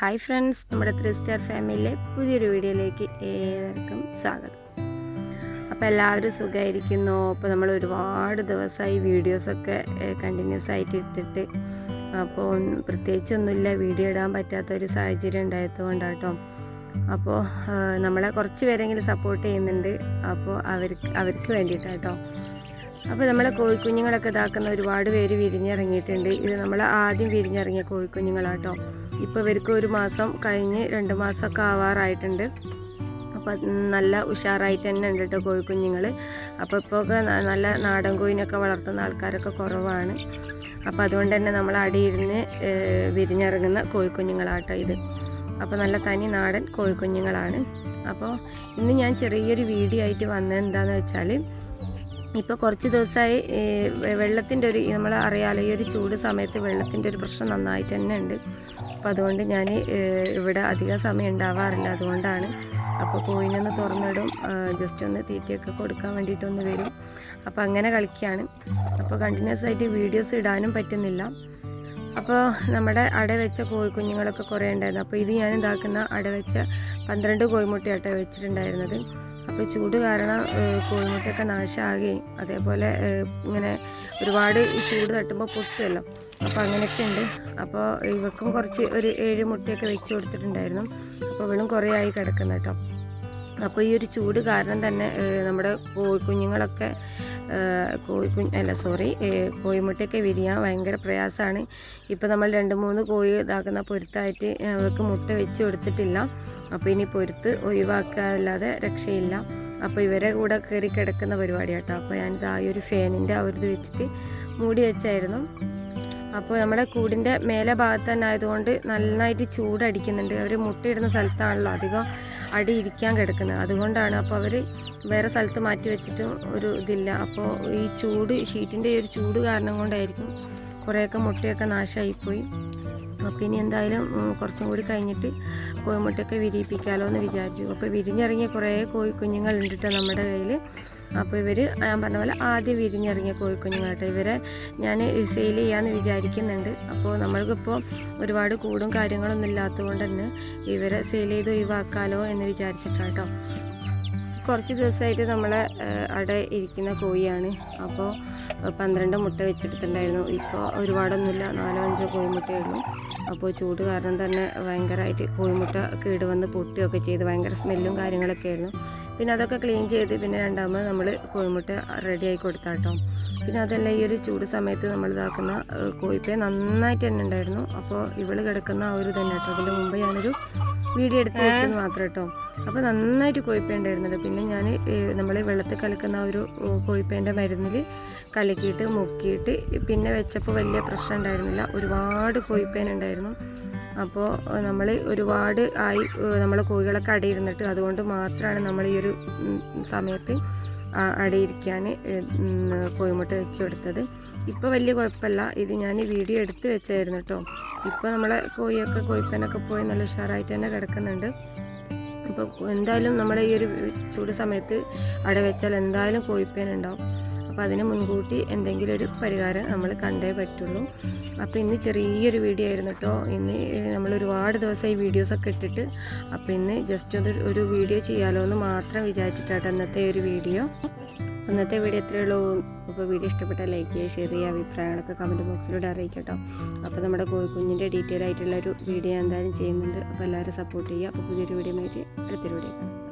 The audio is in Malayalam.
ഹായ് ഫ്രണ്ട്സ് നമ്മുടെ ത്രീ സ്റ്റാർ ഫാമിലിയിലെ പുതിയൊരു വീഡിയോയിലേക്ക് ഏവർക്കും സ്വാഗതം. അപ്പോൾ എല്ലാവരും സുഖമായിരിക്കുന്നു അപ്പോൾ നമ്മൾ ഒരുപാട് ദിവസമായി വീഡിയോസൊക്കെ കണ്ടിന്യൂസ് ആയിട്ട് ഇട്ടിട്ട് അപ്പോൾ പ്രത്യേകിച്ചൊന്നുമില്ല വീഡിയോ ഇടാൻ പറ്റാത്ത ഒരു സാഹചര്യം ഉണ്ടായതുകൊണ്ടാട്ടോ. അപ്പോൾ നമ്മളെ കുറച്ച് പേരെങ്കിലും സപ്പോർട്ട് ചെയ്യുന്നുണ്ട്. അപ്പോൾ അവർക്ക് അവർക്ക് വേണ്ടിയിട്ടാട്ടോ. അപ്പോൾ നമ്മുടെ കോഴിക്കുഞ്ഞുങ്ങളൊക്കെ ഇതാക്കുന്ന ഒരുപാട് പേര് വിരിഞ്ഞിറങ്ങിയിട്ടുണ്ട്. ഇത് നമ്മൾ ആദ്യം വിരിഞ്ഞിറങ്ങിയ കോഴിക്കുഞ്ഞുങ്ങളാട്ടോ. ഇപ്പോൾ ഇവർക്ക് ഒരു മാസം കഴിഞ്ഞ് രണ്ട് മാസമൊക്കെ ആവാറായിട്ടുണ്ട്. അപ്പോൾ നല്ല ഉഷാറായിട്ട് തന്നെ ഉണ്ട് കേട്ടോ കോഴിക്കുഞ്ഞുങ്ങൾ അപ്പോൾ ഇപ്പോൾ നല്ല നാടൻ കോഴിനൊക്കെ വളർത്തുന്ന ആൾക്കാരൊക്കെ കുറവാണ്. അപ്പോൾ അതുകൊണ്ട് തന്നെ നമ്മൾ അടിയിരുന്ന് വിരിഞ്ഞിറങ്ങുന്ന കോഴിക്കുഞ്ഞുങ്ങളാട്ടോ ഇത്. അപ്പോൾ നല്ല തനി നാടൻ കോഴിക്കുഞ്ഞുങ്ങളാണ്. അപ്പോൾ ഇന്ന് ഞാൻ ചെറിയൊരു വീഡിയോ ആയിട്ട് വന്നത് എന്താണെന്ന് വെച്ചാൽ ഇപ്പോൾ കുറച്ച് ദിവസമായി വെള്ളത്തിന്റെ ഒരു നമ്മൾ അറിയാലോ ഈ ഒരു ചൂട് സമയത്ത് വെള്ളത്തിന്റെ ഒരു പ്രശ്നം നന്നായിട്ട് തന്നെ ഉണ്ട്. അപ്പോൾ അതുകൊണ്ട് ഞാൻ ഇവിടെ അധികം സമയം ഉണ്ടാവാറില്ല. അതുകൊണ്ടാണ് അപ്പോൾ കോയിനൊന്ന് തുറന്നിടും. ജസ്റ്റ് ഒന്ന് തീറ്റയൊക്കെ കൊടുക്കാൻ വേണ്ടിയിട്ടൊന്ന് വരും. അപ്പോൾ അങ്ങനെ കളിക്കുകയാണ് അപ്പോൾ കണ്ടിന്യൂസ് ആയിട്ട് വീഡിയോസ് ഇടാനും പറ്റുന്നില്ല. അപ്പോൾ നമ്മുടെ അട വെച്ച കോഴിക്കുഞ്ഞുങ്ങളൊക്കെ കുറേ ഉണ്ടായിരുന്നു. അപ്പോൾ ഇത് ഞാൻ ഇതാക്കുന്ന അട വെച്ച പന്ത്രണ്ട് കോഴിമുട്ടയാട്ടോ വെച്ചിട്ടുണ്ടായിരുന്നത്. അപ്പോൾ ചൂട് കാരണം കോഴിമുട്ടയൊക്കെ നാശമാകുകയും അതേപോലെ ഇങ്ങനെ ഒരുപാട് ചൂട് തട്ടുമ്പോൾ പൊട്ടുമല്ലോ അപ്പോൾ അങ്ങനെയൊക്കെ ഉണ്ട് അപ്പോൾ ഇവക്കും കുറച്ച് ഒരു ഏഴ് മുട്ടയൊക്കെ വെച്ച് കൊടുത്തിട്ടുണ്ടായിരുന്നു. അപ്പോൾ ഇവളും കുറേ ആയി കിടക്കുന്ന കേട്ടോ. അപ്പോൾ ഈ ഒരു ചൂട് കാരണം തന്നെ നമ്മുടെ കോഴിക്കുഞ്ഞുങ്ങളൊക്കെ കോഴിക്കുഞ്ഞ് അല്ല സോറി കോഴിമുട്ടയൊക്കെ വിരിയാൻ ഭയങ്കര പ്രയാസമാണ്. ഇപ്പോൾ നമ്മൾ രണ്ട് മൂന്ന് കോഴി ഇതാക്കുന്ന പൊരുത്തായിട്ട് അവർക്ക് മുട്ട വെച്ച് കൊടുത്തിട്ടില്ല. അപ്പോൾ ഇനി പൊരുത്ത് ഒഴിവാക്കുക അല്ലാതെ രക്ഷയില്ല. അപ്പോൾ ഇവരെ കൂടെ കയറി കിടക്കുന്ന പരിപാടി കേട്ടോ അപ്പോൾ ഞാനിത് ആ ഒരു ഫാനിന്റെ ആ ഒരു ഇത് വെച്ചിട്ട് മൂടി വെച്ചായിരുന്നു. അപ്പോൾ നമ്മുടെ കൂടിന്റെ മേലെ ഭാഗത്ത് തന്നെ ആയതുകൊണ്ട് നന്നായിട്ട് ചൂടടിക്കുന്നുണ്ട്. അവർ മുട്ടയിടുന്ന സ്ഥലത്താണല്ലോ അധികം. അടി ഇരിക്കാൻ കിടക്കുന്നത്. അതുകൊണ്ടാണ് അപ്പോൾ അവർ വേറെ സ്ഥലത്ത് മാറ്റി വെച്ചിട്ടും ഒരു ഇതില്ല. അപ്പോൾ ഈ ചൂട് ഷീറ്റിന്റെ ഒരു ചൂട് കാരണം കൊണ്ടായിരിക്കും കുറേയൊക്കെ മുട്ടയൊക്കെ നാശമായിപ്പോയി അപ്പോൾ ഇനി എന്തായാലും കുറച്ചും കൂടി കഴിഞ്ഞിട്ട് കോഴിമുട്ടയൊക്കെ വിരിയിപ്പിക്കാമല്ലോ എന്ന് വിചാരിച്ചു. അപ്പോൾ വിരിഞ്ഞിറങ്ങിയ കുറേ കോഴി കുഞ്ഞുങ്ങളുണ്ട് കേട്ടോ നമ്മുടെ കയ്യിൽ അപ്പോൾ ഇവർ ഞാൻ പറഞ്ഞ പോലെ ആദ്യം വിരിഞ്ഞിറങ്ങിയ കോഴിക്കുഞ്ഞുങ്ങൾ കേട്ടോ ഇവരെ ഞാൻ സെയിൽ ചെയ്യാമെന്ന് വിചാരിക്കുന്നുണ്ട്. അപ്പോൾ നമ്മൾക്കിപ്പോൾ ഒരുപാട് കൂടും കാര്യങ്ങളൊന്നും ഇല്ലാത്തതുകൊണ്ട് തന്നെ ഇവരെ സെയിൽ ചെയ്ത് ഒഴിവാക്കാമല്ലോ എന്ന് വിചാരിച്ചിട്ടാട്ടോ. കുറച്ച് ദിവസമായിട്ട് നമ്മളെ അവിടെ ഇരിക്കുന്ന കോഴിയാണ്. അപ്പോൾ പന്ത്രണ്ട് മുട്ട വെച്ചെടുത്തിട്ടുണ്ടായിരുന്നു. ഇപ്പോൾ ഒരുപാടൊന്നുമില്ല. നാലോ അഞ്ചോ കോഴിമുട്ടയായിരുന്നു അപ്പോൾ ചൂട് കാരണം തന്നെ ഭയങ്കരമായിട്ട് കോഴിമുട്ട കേടുവന്ന് പൊട്ടുകയൊക്കെ ചെയ്ത്. ഭയങ്കര സ്മെല്ലും കാര്യങ്ങളൊക്കെ ആയിരുന്നു. പിന്നെ അതൊക്കെ ക്ലീൻ ചെയ്ത് പിന്നെ രണ്ടാമത് നമ്മൾ കോഴിമുട്ട റെഡിയായി കൊടുത്താട്ടോ പിന്നെ അതല്ല ഈ ഒരു ചൂട് സമയത്ത് നമ്മൾ ഇതാക്കുന്ന കോഴിപ്പേ നന്നായിട്ട് തന്നെ ഉണ്ടായിരുന്നു. അപ്പോൾ ഇവൾ കിടക്കുന്ന ആ ഒരു തന്നെ കേട്ടോ അതിന്റെ മുമ്പ് ഞാനൊരു വീഡിയോ എടുത്ത് വെച്ചത് മാത്രം കേട്ടോ അപ്പോൾ നന്നായിട്ട് കോഴിപ്പേണ്ടായിരുന്നല്ലോ പിന്നെ ഞാൻ നമ്മൾ വെള്ളത്തിൽ കലക്കുന്ന ഒരു കോഴിപ്പേന്റെ മരുന്നിൽ കലക്കിയിട്ട് മുക്കിയിട്ട് പിന്നെ വെച്ചപ്പോൾ വലിയ പ്രശ്നം ഉണ്ടായിരുന്നില്ല. ഒരുപാട് കോഴിപ്പേൻ ഉണ്ടായിരുന്നു അപ്പോൾ നമ്മൾ ഒരുപാട് ആയി നമ്മൾ കോഴികളൊക്കെ അടിയിരുന്നിട്ട് അതുകൊണ്ട് മാത്രമാണ് നമ്മൾ ഈ ഒരു സമയത്ത് അടയിരിക്കാൻ കോയിമുട്ട വെച്ച് കൊടുത്തത് ഇപ്പോൾ വലിയ കുഴപ്പമില്ല. ഇത് ഞാൻ വീഡിയോ എടുത്ത് വെച്ചായിരുന്നു കേട്ടോ. ഇപ്പോൾ നമ്മളെ കോഴിയൊക്കെ കോഴിപ്പനൊക്കെ പോയി നല്ല ഉഷാറായിട്ട് തന്നെ കിടക്കുന്നുണ്ട്. അപ്പോൾ എന്തായാലും നമ്മുടെ ഈ ഒരു ചൂട് സമയത്ത് അട വെച്ചാൽ എന്തായാലും കോഴിപ്പേൻ ഉണ്ടാവും. അപ്പോൾ അതിന് മുൻകൂട്ടി എന്തെങ്കിലും ഒരു പരിഹാരം നമ്മൾ കണ്ടേ പറ്റുള്ളൂ. അപ്പോൾ ഇന്ന് ചെറിയൊരു വീഡിയോ ആയിരുന്നു കേട്ടോ ഇന്ന് നമ്മൾ ഒരുപാട് ദിവസമായി വീഡിയോസൊക്കെ ഇട്ടിട്ട് അപ്പോൾ ഇന്ന് ജസ്റ്റ് ഒന്ന് ഒരു വീഡിയോ ചെയ്യാലോ എന്ന് മാത്രം വിചാരിച്ചിട്ടാണ് ഇന്നത്തെ ഒരു വീഡിയോ. ഇന്നത്തെ വീഡിയോ എത്രയേ ഉള്ളൂ. അപ്പോൾ വീഡിയോ ഇഷ്ടപ്പെട്ടാൽ ലൈക്ക് ചെയ്യുക ഷെയർ ചെയ്യുക അഭിപ്രായങ്ങളൊക്കെ കമന്റ് ബോക്സിലൂടെ അറിയിക്കട്ടോ അപ്പോൾ നമ്മുടെ കോഴിക്കുഞ്ഞിന്റെ ഡീറ്റെയിൽ ആയിട്ടുള്ള ഒരു വീഡിയോ എന്തായാലും ചെയ്യുന്നുണ്ട്. അപ്പോൾ എല്ലാവരും സപ്പോർട്ട് ചെയ്യുക. അപ്പോൾ പുതിയൊരു വീഡിയോ ആയിട്ട് അടുത്തൊരു വീഡിയോ കാണാം.